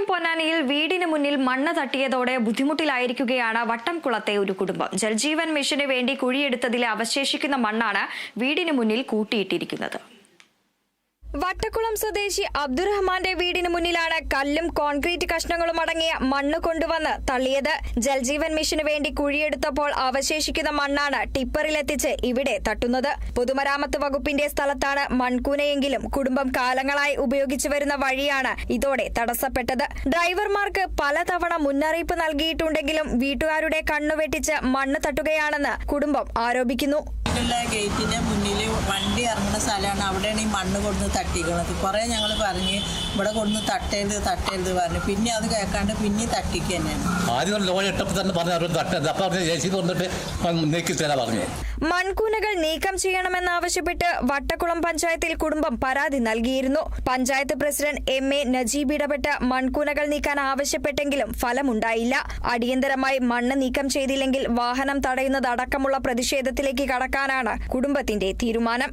മലപ്പുറം പൊന്നാനിയിൽ വീടിന് മുന്നിൽ മണ്ണ് തട്ടിയതോടെ ബുദ്ധിമുട്ടിലായിരിക്കുകയാണ് വട്ടംകുളത്തെ ഒരു കുടുംബം. ജൽജീവൻ മിഷന് വേണ്ടി കുഴിയെടുത്തതിലെ അവശേഷിക്കുന്ന മണ്ണാണ് വീടിന് മുന്നിൽ കൂട്ടിയിട്ടിരിക്കുന്നത്. വട്ടക്കുളം സ്വദേശി അബ്ദുറഹ്മാന്റെ വീടിന് മുന്നിലാണ് കല്ലും കോൺക്രീറ്റ് കഷ്ണങ്ങളും അടങ്ങിയ മണ്ണ് കൊണ്ടുവന്ന് തള്ളിയത്. ജൽജീവൻ മിഷന് വേണ്ടി കുഴിയെടുത്തപ്പോൾ അവശേഷിക്കുന്ന മണ്ണാണ് ടിപ്പറിലെത്തിച്ച് ഇവിടെ തട്ടുന്നത്. പൊതുമരാമത്ത് വകുപ്പിന്റെ സ്ഥലത്താണ് മൺകൂനയെങ്കിലും കുടുംബം കാലങ്ങളായി ഉപയോഗിച്ചു വരുന്ന വഴിയാണ് ഇതോടെ തടസ്സപ്പെട്ടത്. ഡ്രൈവർമാർക്ക് പലതവണ മുന്നറിയിപ്പ് നൽകിയിട്ടുണ്ടെങ്കിലും വീട്ടുകാരുടെ കണ്ണുവെട്ടിച്ച് മണ്ണ് തട്ടുകയാണെന്ന് കുടുംബം ആരോപിക്കുന്നു. സ്ഥലമാണ്. അവിടെയാണ് ഈ മണ്ണ് കൊടുന്ന് തട്ടിക്കണത്. കുറേ ഞങ്ങൾ പറഞ്ഞ് ഇവിടെ കൊടുന്ന് തട്ടരുത് തട്ടരുത് പറഞ്ഞു. പിന്നെ അത് കേൾക്കാണ്ട് പിന്നെ തട്ടിക്ക് തന്നെയാണ്. ആദ്യം ലോൺ ഇട്ടപ്പോൾ തന്നെ പറഞ്ഞു അവർ തട്ടരുത്. അപ്പം അവർ ജെ സി വന്നിട്ട് നീക്കി തരാൻ പറഞ്ഞു. മൺകൂനകൾ നീക്കം ചെയ്യണമെന്നാവശ്യപ്പെട്ട് വട്ടക്കുളം പഞ്ചായത്തിൽ കുടുംബം പരാതി നൽകിയിരുന്നു. Panchayat president M A Najeeb ഇടപെട്ട് മൺകൂനകൾ നീക്കാൻ ആവശ്യപ്പെട്ടെങ്കിലും ഫലമുണ്ടായില്ല. അടിയന്തരമായി മണ്ണ് നീക്കം ചെയ്തില്ലെങ്കിൽ വാഹനം തടയുന്നതടക്കമുള്ള പ്രതിഷേധത്തിലേക്ക് കടക്കാനാണ് കുടുംബത്തിന്റെ തീരുമാനം.